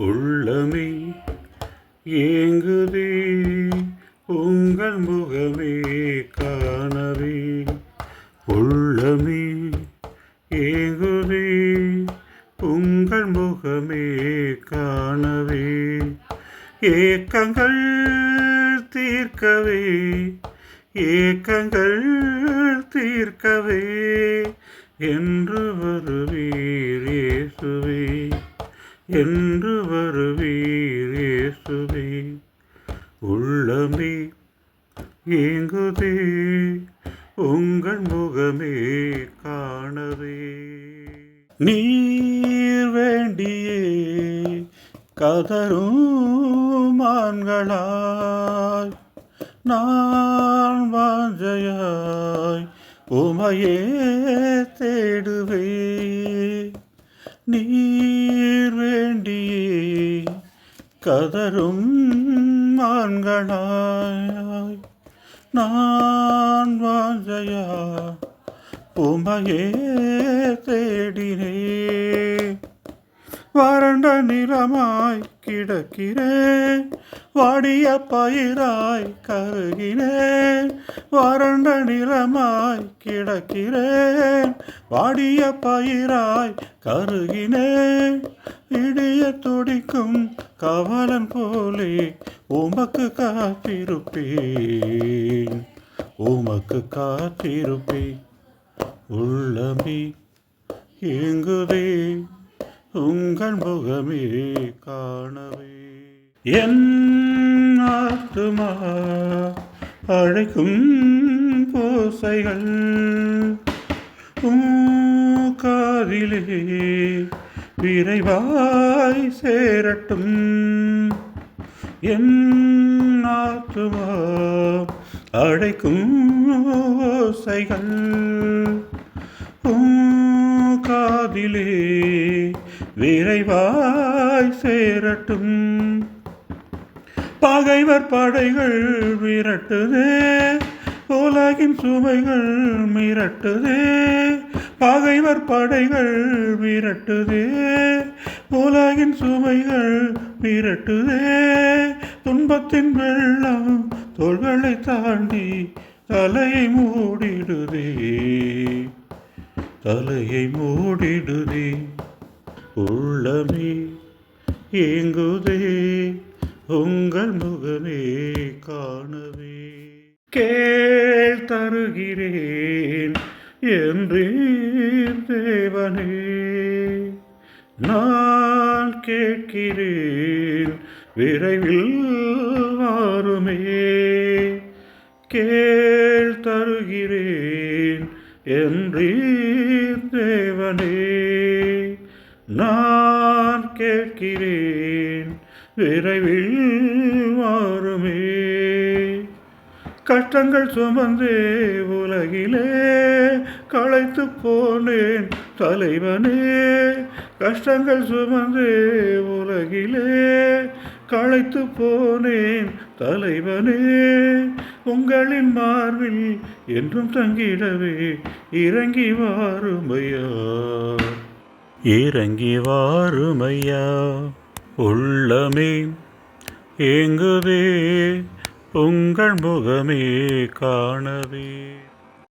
உள்ளமே ஏங்குதே உங்கள் முகமே காணவே. உள்ளமே ஏங்குதே உங்கள் முகமே காணவே. ஏக்கங்கள் தீர்க்கவே ஏக்கங்கள் தீர்க்கவே என்று வருவீர் இயேசுவே. என்று வருவீரேசுவே உள்ளமே ஏங்குதே உங்கள் முகமே காணவே. நீர் வேண்டியே கதரும் மான்களாய் நான் வாஞ்சையாய் உமையே தேடுவே. நீ கதரும் மான்களாய் நான் வாஞ்சையா உமையே தேடினே வறண்ட நிலமாய் கிடக்கிறேன். வாடிய பயிராய் கருகிறேன் வறண்ட நிலமாய் கிடக்கிறேன். வாடிய பயிராய் கருகினேன். இடிய துடிக்கும் கவலன் போலே உமக்கு காத்திருப்பேன். உமக்கு காத்திருப்பேன். உள்ளமே எங்குதே உங்கள் முகமே காணவே. என் ஆத்துமா அழைக்கும் பூசைகள் காதிலே விரைவாய் சேரட்டும். என் ஆத்துமா அழைக்கும் ஓசைகள் காதிலே விரைவாய் சேரட்டும். பகைவர் படைகள் விரட்டுது உலகின் சுமைகள் மிரட்டுது பகைவர் படைகள் விரட்டுதே உலகின் சுமைகள் மிரட்டுது. துன்பத்தின் வெள்ளம் தோள்களை தாண்டி தலையை மூடிடுதே தலையை மூடிடுதே. உள்ளமே ஏங்குதே உங்கள் முகமே காணவே. கேள் தருகிறேன் என்று தேவனே நான் கேட்கிறேன் விரைவில் வாருமே. கேள் தருகிறேன் என்று தேவனே. நான் கேட்கிறேன் விரைவில் மாறுமே கஷ்டங்கள் சுமந்தே உலகிலே களைத்து போனேன் தலைவனே. கஷ்டங்கள் சுமந்தே உலகிலே களைத்து போனேன் தலைவனே. உங்களின் மார்பில் என்றும் தங்கிடவே இறங்கி வாருமையா. இறங்கி வாருமையா உள்ளமே ஏங்குதே உங்கள் முகமே காணவே.